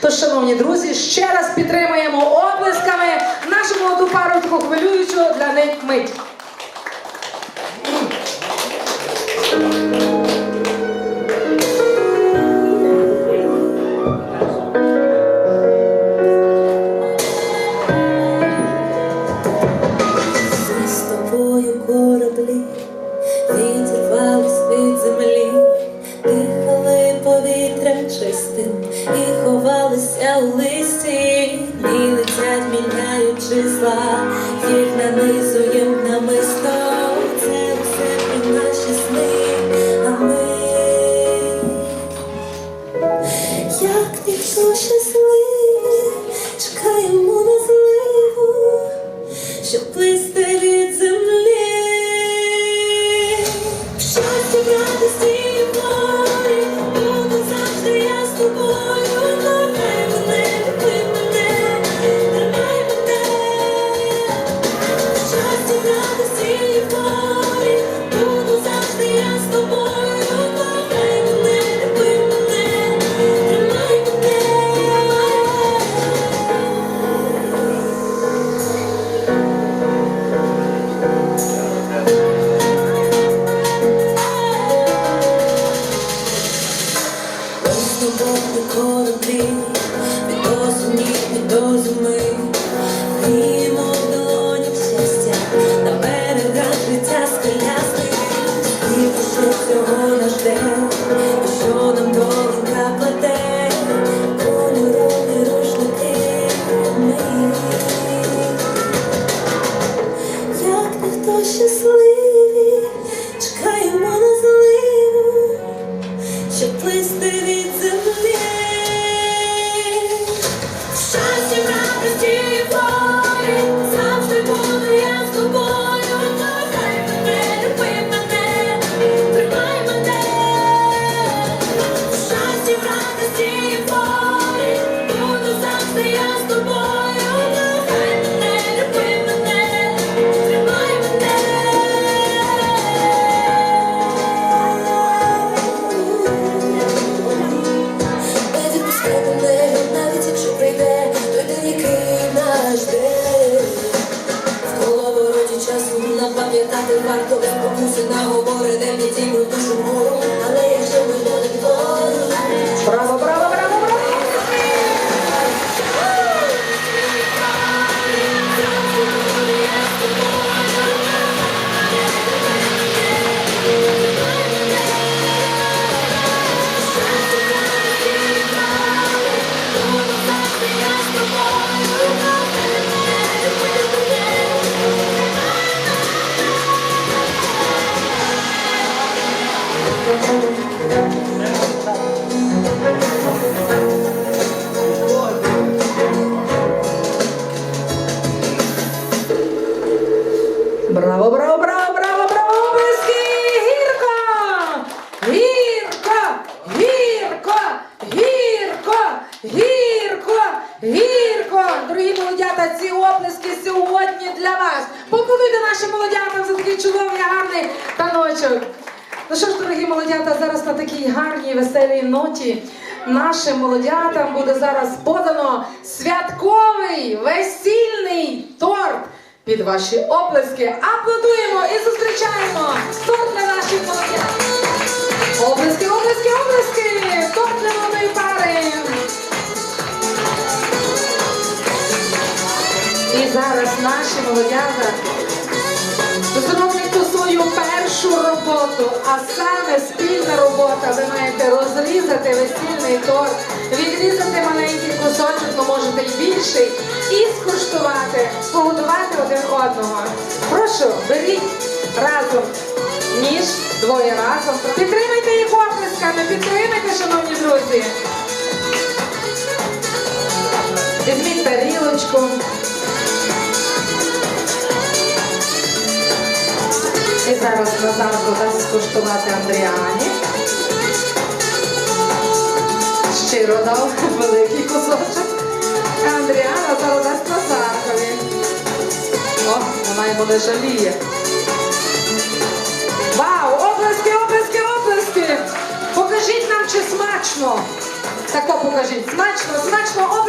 Тож, шановні друзі, ще раз підтримаємо оплесками нашу молоду парочку хвилюючу для них мить. Числа, їх нанизуєм від осені і до зими, tanto Браво, браво, браво, браво, браво, облески! Гірко! Гірко! Гірко! Гірко! Гірко! Гірко! Дорогі молодята, ці оплески сьогодні для вас. Поплодуйте нашим молодятам за такий чудовий гарний таночок. Ну що ж, дорогі молодята, зараз на такій гарній веселій ноті нашим молодятам буде зараз подано святковий весільний торт. Під ваші оплески аплодуємо і зустрічаємо торт для наших молодят. Оплески, оплески, оплески! Торт для молодої пари. І зараз наші молодята роботу, а саме спільна робота. Ви маєте розрізати весільний торт, відрізати маленький кусочок, ну можете й більший, і скуштувати, погодувати один одного. Прошу, беріть разом ніж, двоє разом. Підтримайте їх оплесками, підтримайте, шановні друзі. Візьміть тарілочку. Зараз Назарко дасть скуштувати Андріані. Щиро дав великий кусочок. Андріана зараз дасть Назаркові. О, вона йому не жаліє. Вау! Оплески, оплески, оплески! Покажіть нам, чи смачно! Тако покажіть. Смачно, смачно,